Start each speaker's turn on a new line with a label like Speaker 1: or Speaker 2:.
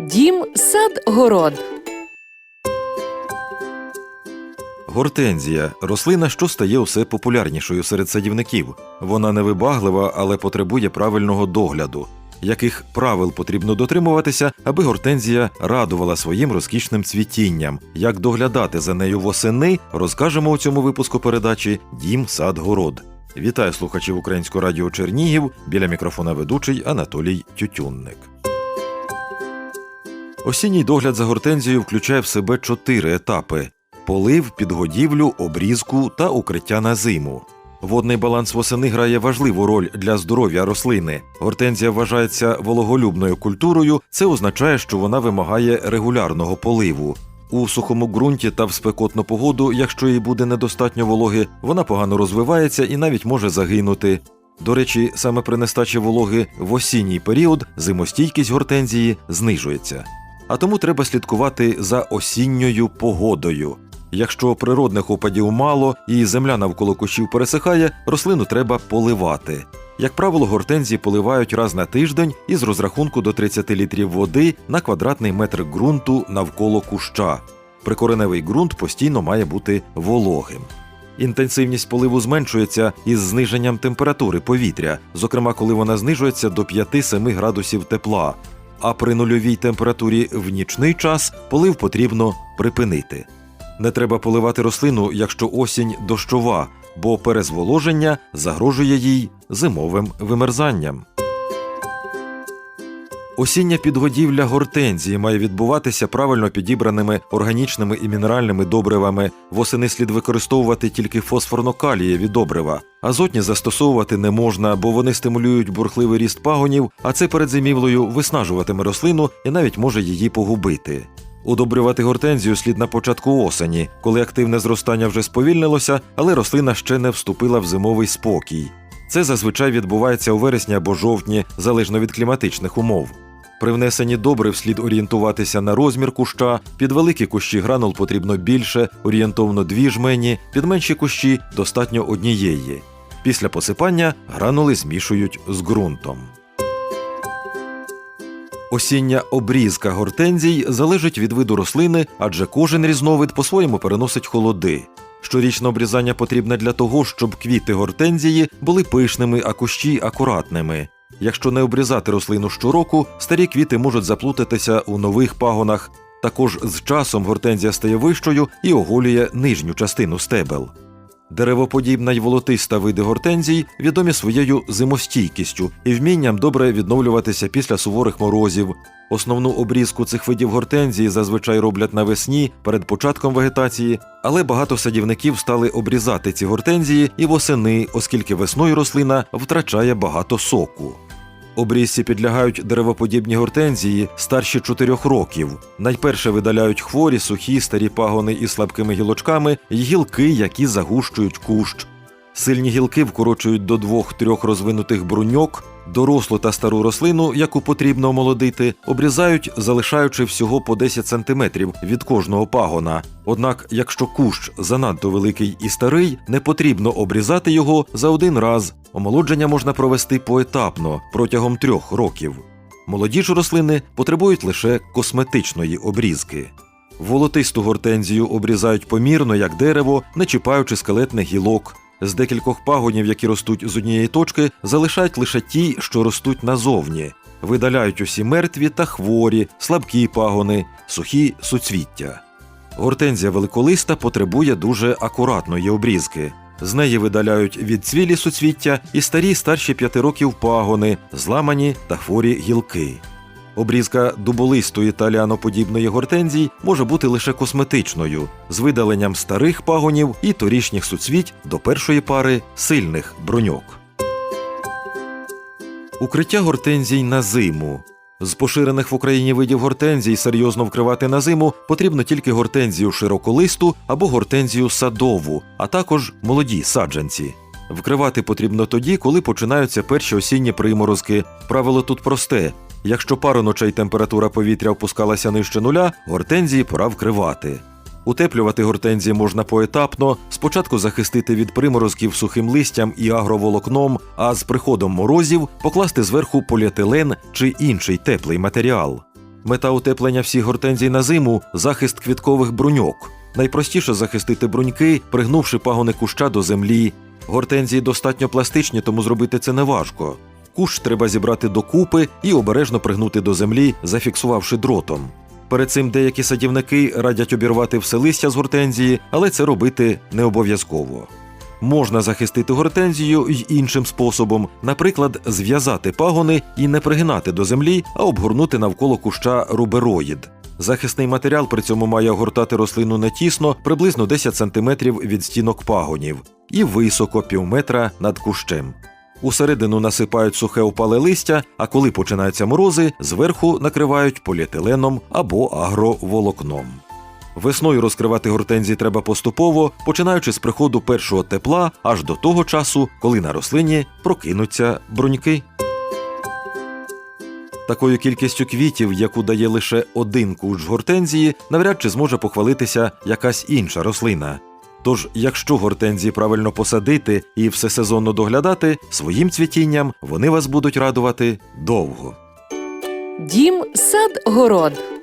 Speaker 1: Дім, сад, город.
Speaker 2: Гортензія рослина, що стає усе популярнішою серед садівників. Вона невибаглива, але потребує правильного догляду. Яких правил потрібно дотримуватися, аби гортензія радувала своїм розкішним цвітінням? Як доглядати за нею восени, розкажемо у цьому випуску передачі Дім сад город. Вітаю слухачів Українського радіо Чернігів. Біля мікрофона ведучий Анатолій Тютюнник. Осінній догляд за гортензією включає в себе чотири етапи: полив, підгодівлю, обрізку та укриття на зиму. Водний баланс восени грає важливу роль для здоров'я рослини. Гортензія вважається вологолюбною культурою. Це означає, що вона вимагає регулярного поливу. У сухому ґрунті та в спекотну погоду, якщо їй буде недостатньо вологи, вона погано розвивається і навіть може загинути. До речі, саме при нестачі вологи в осінній період зимостійкість гортензії знижується. А тому треба слідкувати за осінньою погодою. Якщо природних опадів мало і земля навколо кущів пересихає, рослину треба поливати. Як правило, гортензії поливають раз на тиждень із розрахунку до 30 літрів води на квадратний метр ґрунту навколо куща. Прикореневий ґрунт постійно має бути вологим. Інтенсивність поливу зменшується із зниженням температури повітря, зокрема, коли вона знижується до 5-7 градусів тепла. А при нульовій температурі в нічний час полив потрібно припинити. Не треба поливати рослину, якщо осінь дощова, бо перезволоження загрожує їй зимовим вимерзанням. Осіння підгодівля гортензії має відбуватися правильно підібраними органічними і мінеральними добривами. Восени слід використовувати тільки фосфорно-калієві добрива. Азотні застосовувати не можна, бо вони стимулюють бурхливий ріст пагонів, а це перед зимівлею виснажуватиме рослину і навіть може її погубити. Удобрювати гортензію слід на початку осені, коли активне зростання вже сповільнилося, але рослина ще не вступила в зимовий спокій. Це зазвичай відбувається у вересні або жовтні, залежно від кліматичних умов. При внесенні добрив слід орієнтуватися на розмір куща, під великі кущі гранул потрібно більше, орієнтовно дві жмені, під менші кущі достатньо однієї. Після посипання гранули змішують з ґрунтом. Осіння обрізка гортензій залежить від виду рослини, адже кожен різновид по-своєму переносить холоди. Щорічне обрізання потрібне для того, щоб квіти гортензії були пишними, а кущі акуратними. Якщо не обрізати рослину щороку, старі квіти можуть заплутатися у нових пагонах. Також з часом гортензія стає вищою і оголює нижню частину стебел. Деревоподібна й волотиста види гортензій відомі своєю зимостійкістю і вмінням добре відновлюватися після суворих морозів. Основну обрізку цих видів гортензії зазвичай роблять навесні перед початком вегетації, але багато садівників стали обрізати ці гортензії і восени, оскільки весною рослина втрачає багато соку. Обрізці підлягають деревоподібні гортензії старші 4 років. Найперше видаляють хворі, сухі, старі пагони із слабкими гілочками й гілки, які загущують кущ. Сильні гілки вкорочують до двох-трьох розвинутих бруньок, дорослу та стару рослину, яку потрібно омолодити, обрізають, залишаючи всього по 10 см від кожного пагона. Однак, якщо кущ занадто великий і старий, не потрібно обрізати його за один раз. Омолодження можна провести поетапно протягом трьох років. Молоді ж рослини потребують лише косметичної обрізки. Волотисту гортензію обрізають помірно, як дерево, не чіпаючи скелетних гілок. З декількох пагонів, які ростуть з однієї точки, залишають лише ті, що ростуть назовні. Видаляють усі мертві та хворі, слабкі пагони, сухі суцвіття. Гортензія великолиста потребує дуже акуратної обрізки. З неї видаляють відцвілі суцвіття і старі старші п'яти років пагони, зламані та хворі гілки. Обрізка дуболистої та ліаноподібної гортензії може бути лише косметичною, з видаленням старих пагонів і торішніх суцвіть до першої пари сильних бруньок. Укриття гортензій на зиму. З поширених в Україні видів гортензій серйозно вкривати на зиму потрібно тільки гортензію широколисту або гортензію садову, а також молоді саджанці. Вкривати потрібно тоді, коли починаються перші осінні приморозки. Правило тут просте: якщо пару ночей температура повітря опускалася нижче нуля, гортензії пора вкривати. Утеплювати гортензії можна поетапно, спочатку захистити від приморозків сухим листям і агроволокном, а з приходом морозів покласти зверху поліетилен чи інший теплий матеріал. Мета утеплення всіх гортензій на зиму захист квіткових бруньок. Найпростіше захистити бруньки, пригнувши пагони куща до землі. Гортензії достатньо пластичні, тому зробити це неважко. Кущ треба зібрати докупи і обережно пригнути до землі, зафіксувавши дротом. Перед цим деякі садівники радять обірвати все листя з гортензії, але це робити не обов'язково. Можна захистити гортензію й іншим способом, наприклад, зв'язати пагони і не пригинати до землі, а обгорнути навколо куща рубероїд. Захисний матеріал при цьому має огортати рослину не тісно, приблизно 10 см від стінок пагонів, і високо півметра над кущем. Усередину насипають сухе опале листя, а коли починаються морози, зверху накривають поліетиленом або агроволокном. Весною розкривати гортензії треба поступово, починаючи з приходу першого тепла аж до того часу, коли на рослині прокинуться бруньки. Такою кількістю квітів, яку дає лише один кущ гортензії, навряд чи зможе похвалитися якась інша рослина. Тож, якщо гортензії правильно посадити і всесезонно доглядати, своїм цвітінням вони вас будуть радувати довго.
Speaker 1: Дім сад город.